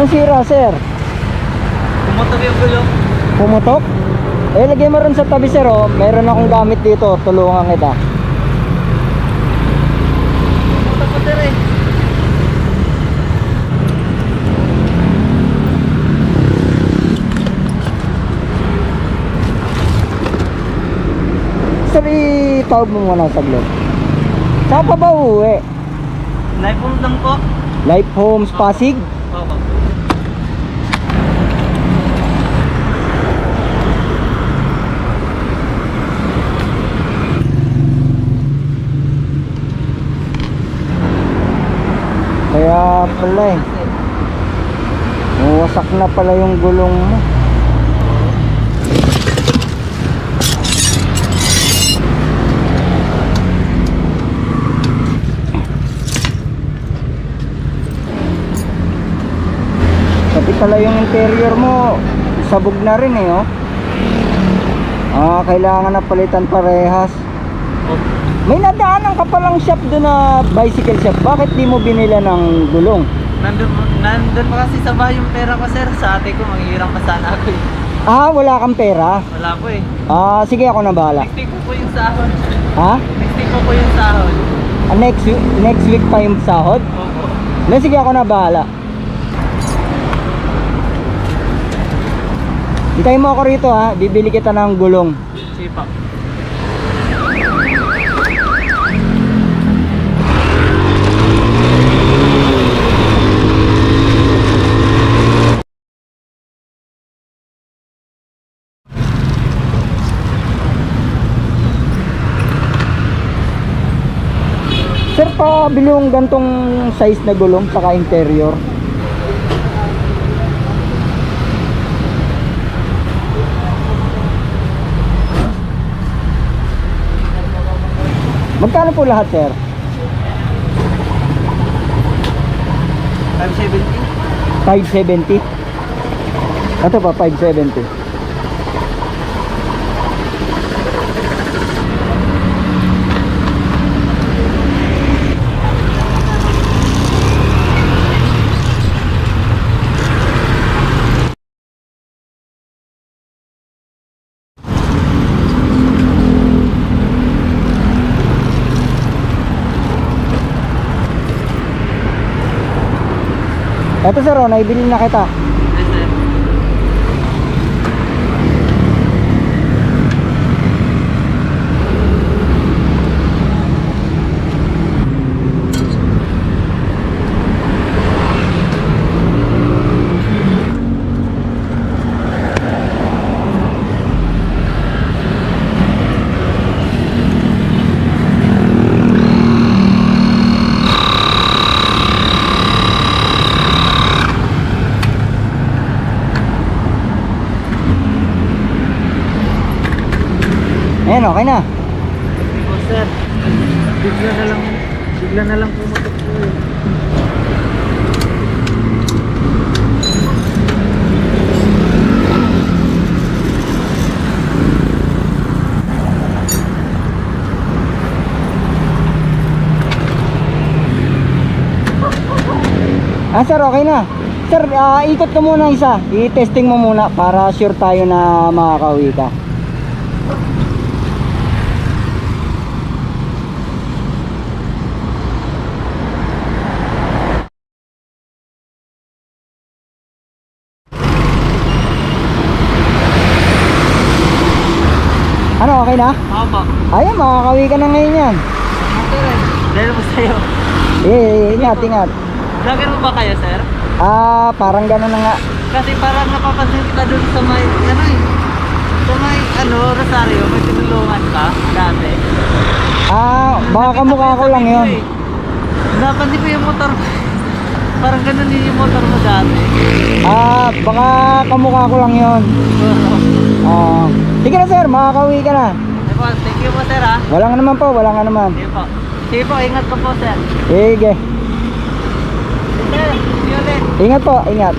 Anong sira, sir? Pumutok yung gulong. Pumutok? Eh, lagay mo rin sa tabi, sir, oh. Meron akong gamit dito. Tulungan kita. Pumutok po sir eh. Sir, itawag mo muna sa saglit. Saan pa ba uuwi? Live phone lang po. Life Homes Pasig? Opo. Kaya pala eh. Wasak na pala yung gulong mo. Pati pala yung interior mo, sabog na rin eh oh. Ah, kailangan na palitan parehas. May nadaanan ka palang shop doon na bicycle shop. Bakit di mo binila ng gulong? Nandun, nandun pa kasi sa bahay yung pera ko sir. Sa ate ko, manghihirang pa sana ako eh. Ah, wala kang pera? Wala po eh. Ah, sige ako na bahala. Next week po po yung sahod. Ha? Next week po po yung sahod. Ah, next week, next week pa yung sahod? Opo. Na sige ako na bahala. Hintayin mo ako rito ha, bibili kita ng gulong. Sige pa bili yung gantong size na gulong saka interior. Magkano po lahat, sir? 570. 570. Ito pa, 570. Ito sir, oh, naibili na kita. Ayan, okay na. Po sir. Bigla na lang. Bigla na lang pumutok po eh. Ah, sir, okay na. Sir, ah, ikot ka muna isa. I-testing mo muna para sure tayo na makakauwi ka. Ano, okay na? Opo. Ayun, makakauwi ka na ngayon yan. Sir eh. Dahil po sa'yo. Eh, ingat, ingat. Vlogger mo ba kayo sir? Ah, parang gano'n na nga. Kasi parang napapansin kita dun sa may, ano eh, sa may, ano, Rosario, may tinulungan ka dati. Ah, baka kamukha ko lang yun. eh. Napansin ko yung motor Parang ganun din yung motor mo dati. Ah, baka kamukha ko lang yun. Siguro. Ah, sige na sir, makakauwi ka na. Po, thank you po sir ha. Walang naman po, walang nga naman. Sige po. Sige po, ingat po po sir. Sige. Sir, see you ulit. Ingat po, ingat.